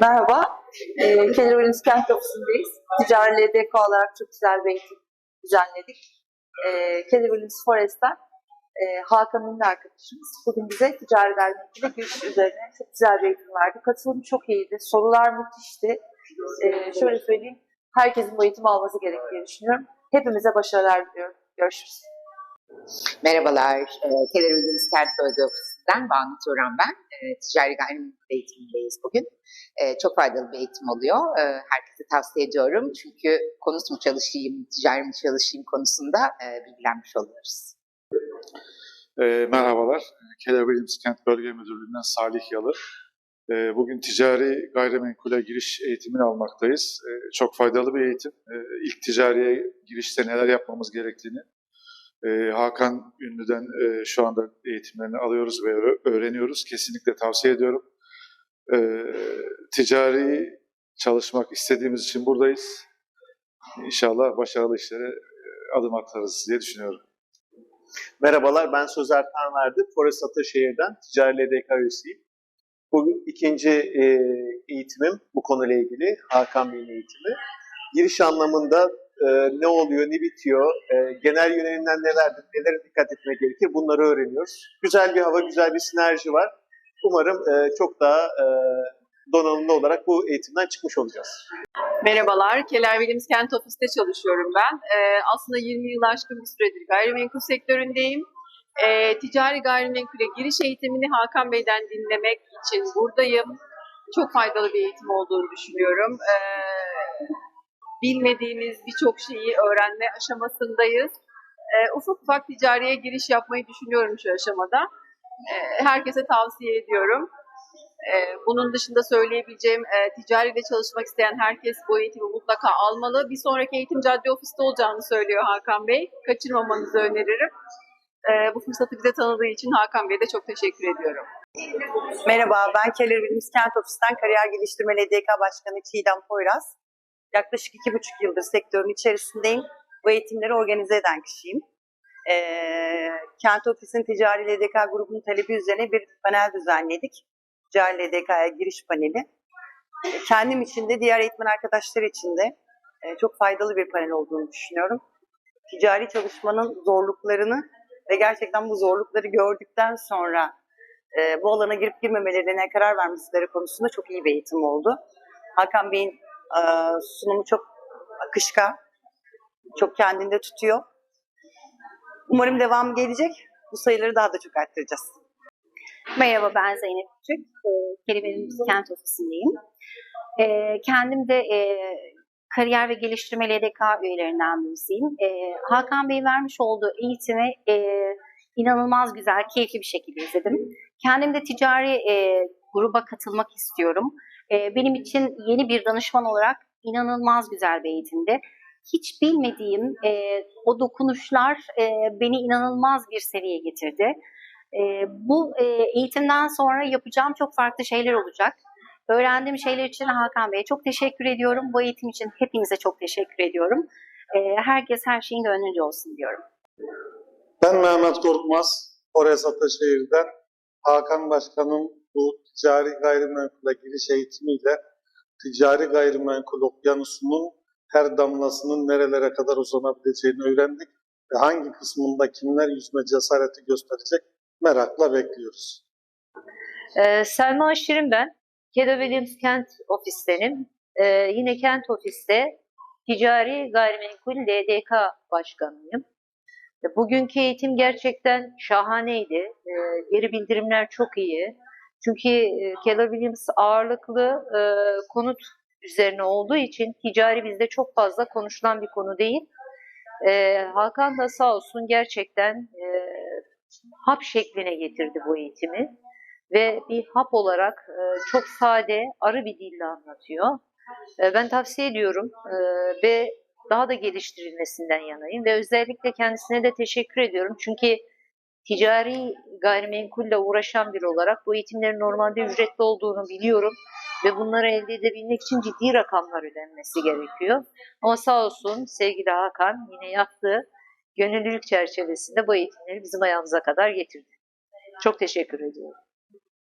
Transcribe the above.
Merhaba, e, Keller Williams Kent Ofisi'ndeyiz. Ticari LDK olarak çok güzel bir eğitim düzenledik. E, Keller Williams Forest'ten e, Hakan Ünlü arkadaşımız bugün bize ticari ve giriş üzerine çok güzel bir eğitim verdi. Katılım çok iyiydi, sorular müthişti. E, şöyle söyleyeyim, herkesin bu eğitimi alması gerektiğini düşünüyorum. Hepimize başarılar diliyorum. Görüşürüz. Merhabalar, e, Keller Williams Kent Bölge Ofisi'nden Banu Turan ben. E, ticari gayrimenkul eğitimindeyiz bugün. E, çok faydalı bir eğitim oluyor. E, herkese tavsiye ediyorum. Çünkü konut mu çalışayım, ticari mi çalışayım konusunda e, bilgilenmiş oluyoruz. E, merhabalar, Keller Williams Kent Bölge Müdürlüğü'nden Salih Yalı. E, bugün ticari gayrimenkule giriş eğitimini almaktayız. E, çok faydalı bir eğitim. E, ilk ticariye girişte neler yapmamız gerektiğini e, Hakan Ünlü'den e, şu anda eğitimlerini alıyoruz ve öğ- öğreniyoruz. Kesinlikle tavsiye ediyorum. E, ticari çalışmak istediğimiz için buradayız. İnşallah başarılı işlere e, adım atarız diye düşünüyorum. Merhabalar, ben Sözer Tanverdi. Forest Ataşehir'den ticari LDK üyesiyim. Bu ikinci e, eğitimim bu konuyla ilgili, Hakan Bey'in eğitimi. Giriş anlamında e, ne oluyor, ne bitiyor, e, genel yönelimler nelerdir, nelere dikkat etmek gerekir bunları öğreniyoruz. Güzel bir hava, güzel bir sinerji var. Umarım e, çok daha e, donanımlı olarak bu eğitimden çıkmış olacağız. Merhabalar, Keller Williams Kent Ofis'te çalışıyorum ben. Ee, aslında 20 yıl aşkın bir süredir gayrimenkul sektöründeyim. Ee, ticari gayrimenkule giriş eğitimini Hakan Bey'den dinlemek için buradayım. Çok faydalı bir eğitim olduğunu düşünüyorum. Ee, bilmediğimiz birçok şeyi öğrenme aşamasındayız. Ee, ufak ufak ticariye giriş yapmayı düşünüyorum şu aşamada. Ee, herkese tavsiye ediyorum. Ee, Bunun dışında söyleyebileceğim e, ticariyle çalışmak isteyen herkes bu eğitimi mutlaka almalı. Bir sonraki eğitim cadde ofiste olacağını söylüyor Hakan Bey. Kaçırmamanızı öneririm. Ee, Bu fırsatı bize tanıdığı için Hakan Bey'e de çok teşekkür ediyorum. Merhaba, ben Keller Williams Kent Ofis'ten Kariyer Geliştirme LDK Başkanı Çiğdem Poyraz. Yaklaşık iki buçuk yıldır sektörün içerisindeyim. Bu eğitimleri organize eden kişiyim. Ee, Kent Ofis'in Ticari LDK grubunun talebi üzerine bir panel düzenledik. Ticari LDK'ya giriş paneli. Ee, Kendim için de diğer eğitmen arkadaşlar için de e, çok faydalı bir panel olduğunu düşünüyorum. Ticari çalışmanın zorluklarını ve gerçekten bu zorlukları gördükten sonra e, bu alana girip girmemelerine karar vermeleri konusunda çok iyi bir eğitim oldu. Hakan Bey'in e, sunumu çok akışkan, çok kendinde tutuyor. Umarım devam gelecek. Bu sayıları daha da çok arttıracağız. Merhaba ben Zeynep Küçük. E, Kelimelerimiz Kent Ofisi'ndeyim. E, kendim de e, kariyer ve geliştirme LDK üyelerinden birisiyim. Hakan Bey vermiş olduğu eğitimi e, inanılmaz güzel, keyifli bir şekilde izledim. Kendim de ticari e, gruba katılmak istiyorum. E, benim için yeni bir danışman olarak inanılmaz güzel bir eğitimdi. Hiç bilmediğim e, o dokunuşlar e, beni inanılmaz bir seviyeye getirdi. E, bu e, eğitimden sonra yapacağım çok farklı şeyler olacak. Öğrendiğim şeyler için Hakan Bey'e çok teşekkür ediyorum. Bu eğitim için hepinize çok teşekkür ediyorum. E, herkes her şeyin gönlünce olsun diyorum. Ben Mehmet Korkmaz, Orez Ataşehir'den Hakan Başkan'ın bu ticari gayrimenkule giriş eğitimiyle ticari gayrimenkul okyanusunun her damlasının nerelere kadar uzanabileceğini öğrendik ve hangi kısmında kimler yüzme cesareti gösterecek merakla bekliyoruz. Ee, Selma Şirin ben. Kedo Williams Kent Ofis'tenim. Ee, yine Kent Ofis'te ticari gayrimenkul LDK başkanıyım. Bugünkü eğitim gerçekten şahaneydi. Ee, geri bildirimler çok iyi. Çünkü e, Keller Williams ağırlıklı e, konut üzerine olduğu için ticari bizde çok fazla konuşulan bir konu değil. Ee, Hakan da sağ olsun gerçekten e, hap şekline getirdi bu eğitimi ve bir hap olarak e, çok sade, arı bir dille anlatıyor. E, ben tavsiye ediyorum e, ve daha da geliştirilmesinden yanayım ve özellikle kendisine de teşekkür ediyorum. Çünkü ticari gayrimenkulle uğraşan biri olarak bu eğitimlerin normalde ücretli olduğunu biliyorum ve bunları elde edebilmek için ciddi rakamlar ödenmesi gerekiyor. Ama sağ olsun sevgili Hakan yine yaptığı gönüllülük çerçevesinde bu eğitimleri bizim ayağımıza kadar getirdi. Çok teşekkür ediyorum.